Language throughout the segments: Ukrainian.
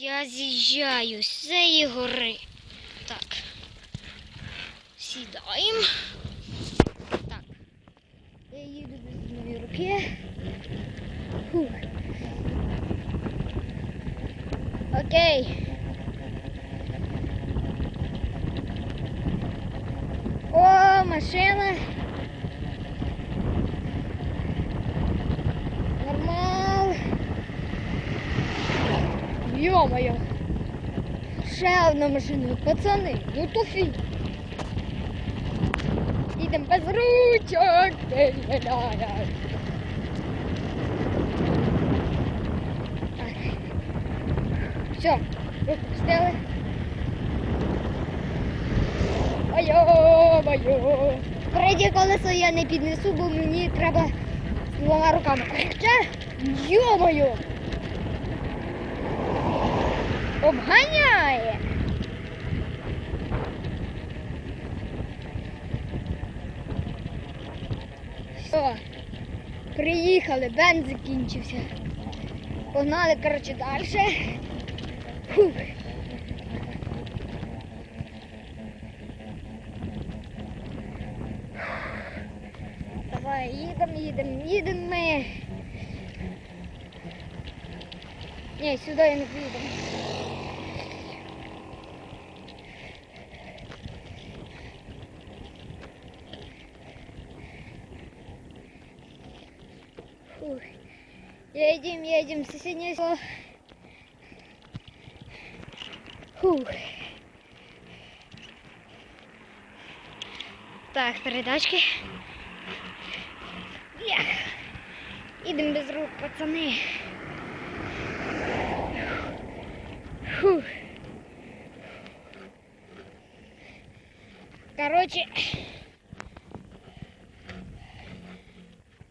Я з'їжджаю з цієї гори. Так. Сідаємо. Так. Я їду без одної руки. Фух. Окей. О, машина. Йо-моє. Ще одна машина. Пацани, ну то фіг. Їдемо без ручок. Все, руку пустили. Айо, майо. Переднє колесо я не піднесу, бо мені треба двома руками. Йо-моє. Обганяє. Все, приїхали, бенз закінчився. Погнали, коротше, далі. Фух. Давай, їдемо, їдемо, їдемо ми. Ні, сюди я не поїдемо. Едем, едем, соседнее село. Фух. Так, передачки. Эх. Идем без рук, пацаны. Фух. Короче,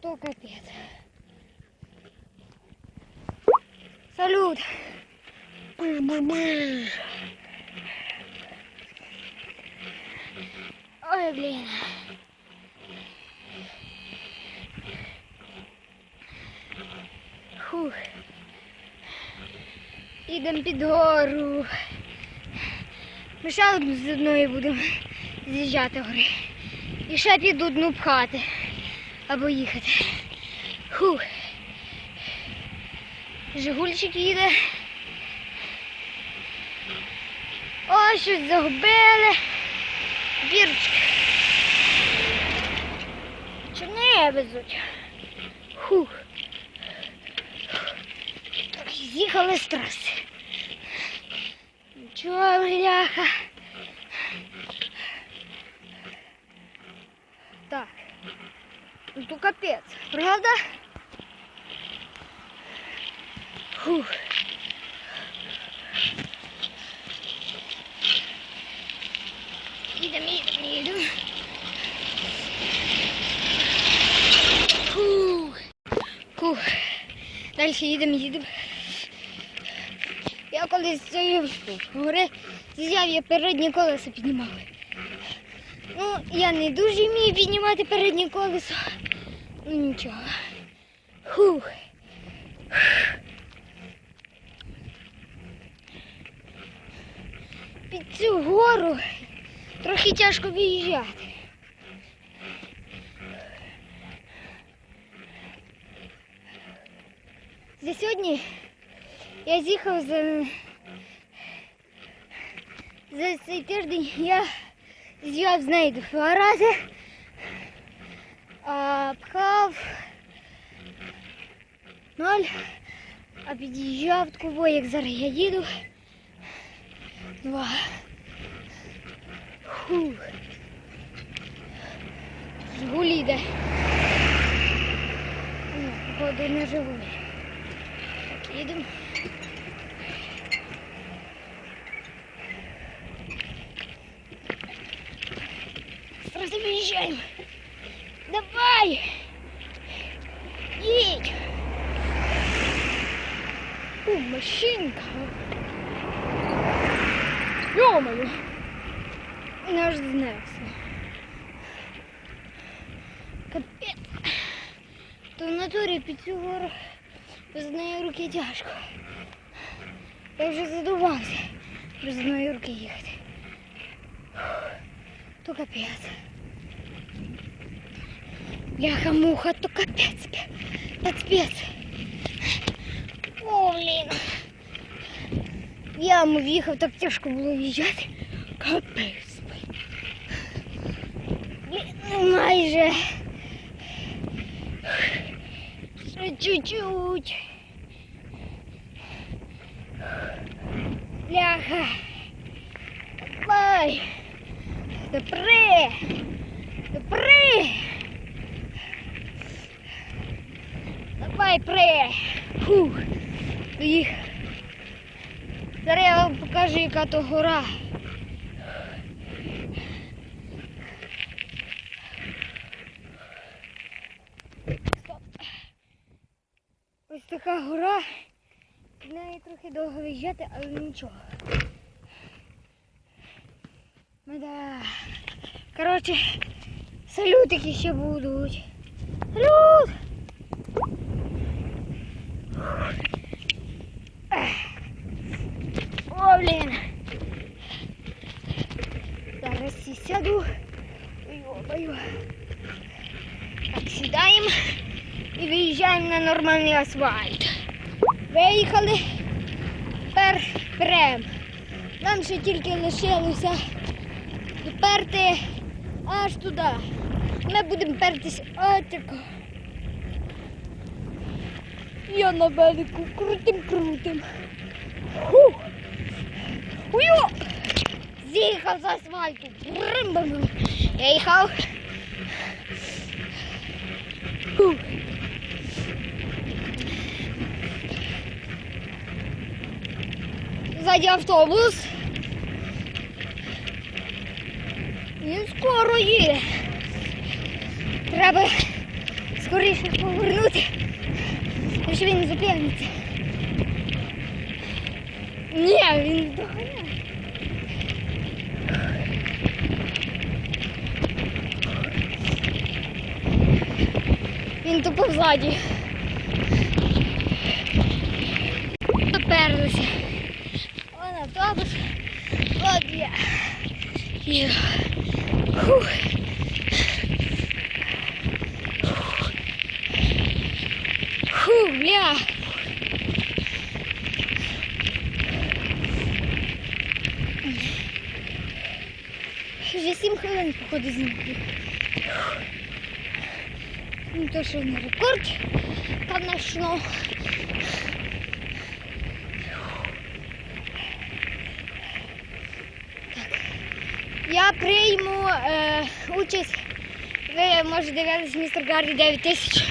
то капец. Салют. Ой, блин. Фух. Ідемо під гору. Ми ще одну з одної будемо з'їжджати гори. І ще під одну пхати. Або їхати. Фух. Жигульчик їде. О, щось загубили. Бірочки. Чи не везуть? Фух. З'їхали з траси. Нічого, бляха. Так. Ну то капець, правда? Фух. Їдемо, їдемо, їдемо. Фух. Фух. Далі їдемо, їдемо. Я колись з цієї гори з'їжджав, я переднє колесо піднімав. Ну, я не дуже вмію піднімати переднє колесо. Ну нічого. Фух. Під цю гору трохи тяжко виїжджати. За сьогодні я з'їхав за, за цей тиждень я з'їхав з нею два рази, а пхав ноль, а під'їжджав такого, як зараз я їду. Два. Фух. Жигуль йде. Ну, походу не Жигуль. Так, їдемо. Сразу виїжджаємо. Давай! Їдь! О, машинка! Ё-моё! Я аж знався. Капець. То в натурі під цю гору з однієї руки тяжко. Я вже задувався без одної руки їхати. То капець. Бляха муха, то капець. Капець. О, блін. В Яму в'їхав, так тяжко було в'їжджати. Капець. Майже. Чуть-чуть. Бляха. Давай. Допри. Допри. Давай, при. Фух. Доїхав. Зараз я вам покажу, яка то гора. Стоп. Ось така гора. В неї трохи довго виїжджати, але нічого. Ну да. Коротше, салютики ще будуть. Салют! О, блін. Зараз сяду. Йобаю. Так, сідаємо і виїжджаємо на нормальний асфальт. Виїхали. Тепер прям. Нам ще тільки лишилося доперти аж туди. Ми будемо пертись отако. Я на велику крутим крутим. Фух. З'їхав з асфальту. Брим-бам-бам. Я їхав. Фух. Ззаді автобус. Він скоро є. Треба скоріше повернути, щоб він не зупиниться. Ні, він доганяє. Він тупо ззаді. я. Є. Фух. Фу, бля. Вже сім хвилин, походу, знімати. Ну, то, що не рекорд, конечно. Я прийму е, участь. Ви може дивитися містер Гаррі 9 тисяч.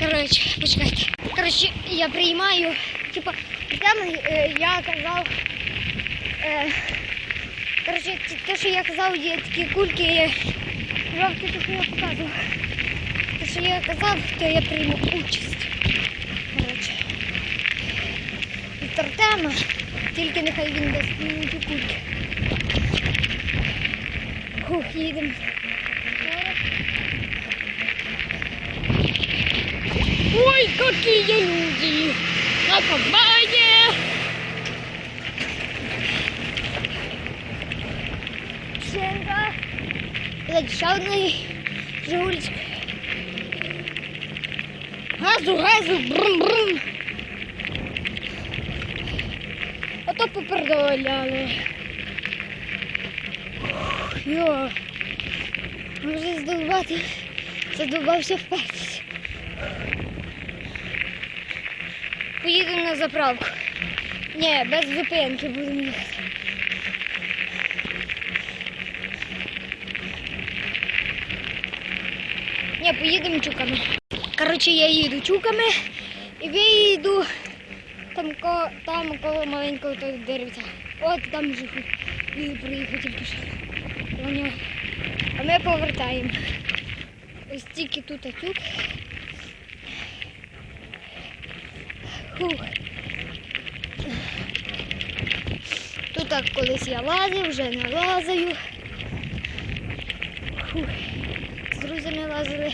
Коротше, почекайте. Коротше, я приймаю. Типа, там е, я казав. Е, коротше, те, що я казав, є такі кульки, є жовті, те, я показував. Те, що я казав, то я прийму участь. Коротше. Артема, тільки нехай він дасть мені кульки. Їдемо. Ой, какие люди! Накопание! Шенга. Зачарный жулечек. Газу, газу, брум-брум. Ото попередовляли. Йо. Може здобувати. Задовбався впертись. Поїдемо на заправку. Ні, без зупинки будемо їхати. Ні, поїдемо чуками. Коротше, я їду чуками і виїду там, ко, там коло маленького деревця. От там вже він приїхав тільки що. Ми повертаємо. Ось тільки тут тюк. Фух. Тут так колись я лазив, вже не лазаю. Фух. З друзями лазили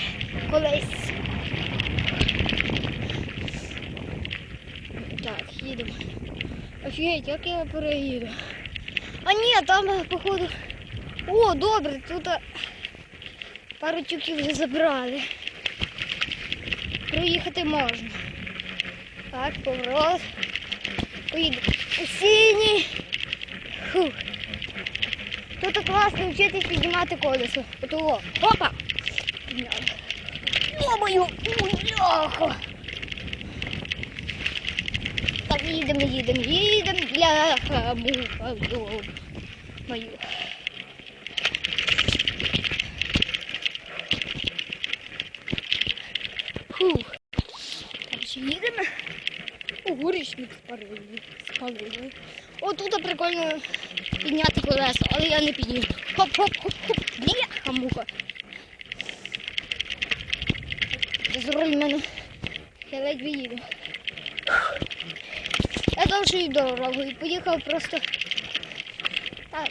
колись. Так, їдемо. Офігеть, як я переїду. А ні, там, походу. О, добре, тут е, пару тюків вже забрали. Проїхати можна. Так, поворот. Поїду синій. Фух. Тут класно вчитись піднімати колесо. Отого. Опа! Йо-мою! Бляха! Так, їдемо, їдемо, їдемо. Бляха, муха. Мою. Фух. Так, ще їдемо. О, горішник спалили. О, тут прикольно підняти колесо, але я не підніму. Хоп-хоп-хоп-хоп. Бляха, муха. З руль мене. Я ледь їду. Я довшою дорогою поїхав просто так.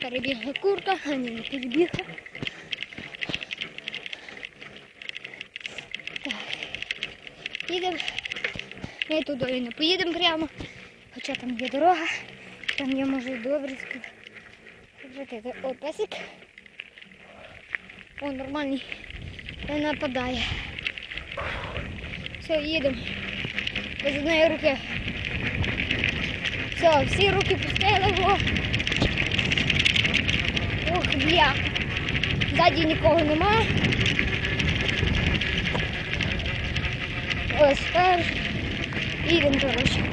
Перебігла курка, а не перебігла. Їдемо. Ми туди і не поїдемо прямо. Хоча там є дорога. Там я можу добре скрутити. О, песик. О, нормальний. Не нападає. Все, їдемо. Без одної руки. Все, всі руки пустили. О. Ох, бля. Ззаді нікого немає. Перш. Їдемо, коротше.